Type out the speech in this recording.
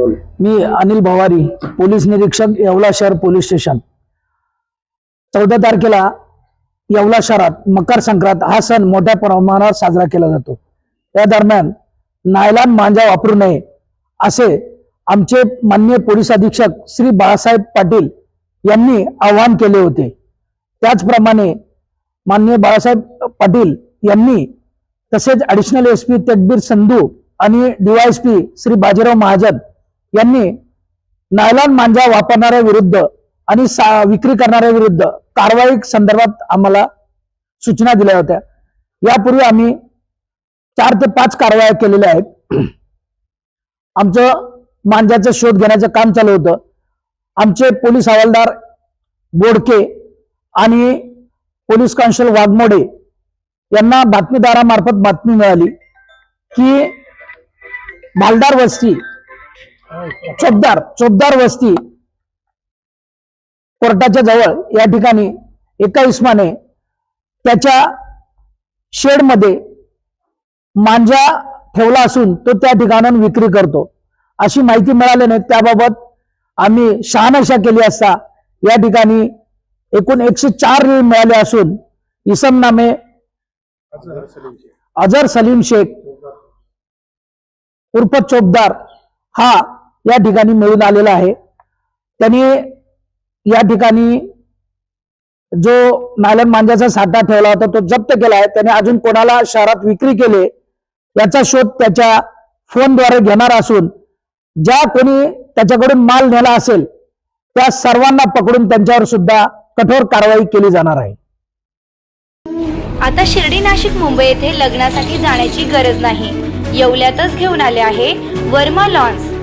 मी Anil भवारी police निरीक्षक येवला शहर police station. चौदा तारखेला येवला शहरात मकर संक्रांत हा सण मोठ्या प्रमाणात साजरा केला जातो. या दरम्यान नायलान मांजा वापरू नये असे आमचे माननीय पोलीस अधीक्षक श्री बाळासाहेब पाटील यांनी आवाहन केले होते. त्याचप्रमाणे माननीय बाळासाहेब पाटील यांनी तसेच ऍडिशनल एस पी तकबीर संधू आणि डीवायएसपी श्री बाजीराव महाजन यांनी नायलॉन मांजा वापरणाऱ्या विरुद्ध आणि सा- विक्री करणाऱ्या विरुद्ध कारवाई संदर्भात आम्हाला सूचना दिल्या होत्या. यापूर्वी आम्ही चार ते पाच कारवाया केलेल्या आहेत. आमचं मांजाचा शोध घेण्याचं काम चालू होतं. आमचे पोलीस हवालदार बोडके आणि पोलीस कॉन्स्टेबल वाघमोडे यांना बातमीदारामार्फत बातमी मिळाली की मालदार वस्ती चोपदार चोपदार वस्ती कोर्टाच्या जवळ या ठिकाणी एका इस्माने त्याच्या शेडमध्ये मांजा ठेवला असून तो त्या ठिकाणाहून विक्री करतो. अशी माहिती मिळाल्याने त्याबाबत आम्ही शहानशा केली असता या ठिकाणी एकूण एकशे चार रील मिळाले असून इसम नामे अजर सलीम शेख उर्फ चोपदार हा या ठिकाणी मिळून आलेला आहे. त्यांनी या ठिकाणी जो नालन मांजाचा साठा ठेवला होता तो जप्त केला आहे. त्याने अजून कोणाला शहरात विक्री केली याचा शोध त्याच्या फोनद्वारे घेणार असून ज्या कोणी त्याच्याकडून माल नेला असेल त्या सर्वांना पकडून त्यांच्यावर सुद्धा कठोर कारवाई केली जाणार आहे. आता शिर्डी नाशिक मुंबई येथे लग्नासाठी जाण्याची गरज नाही. येवल्यातच घेऊन आले आहे वर्मा लॉन्स.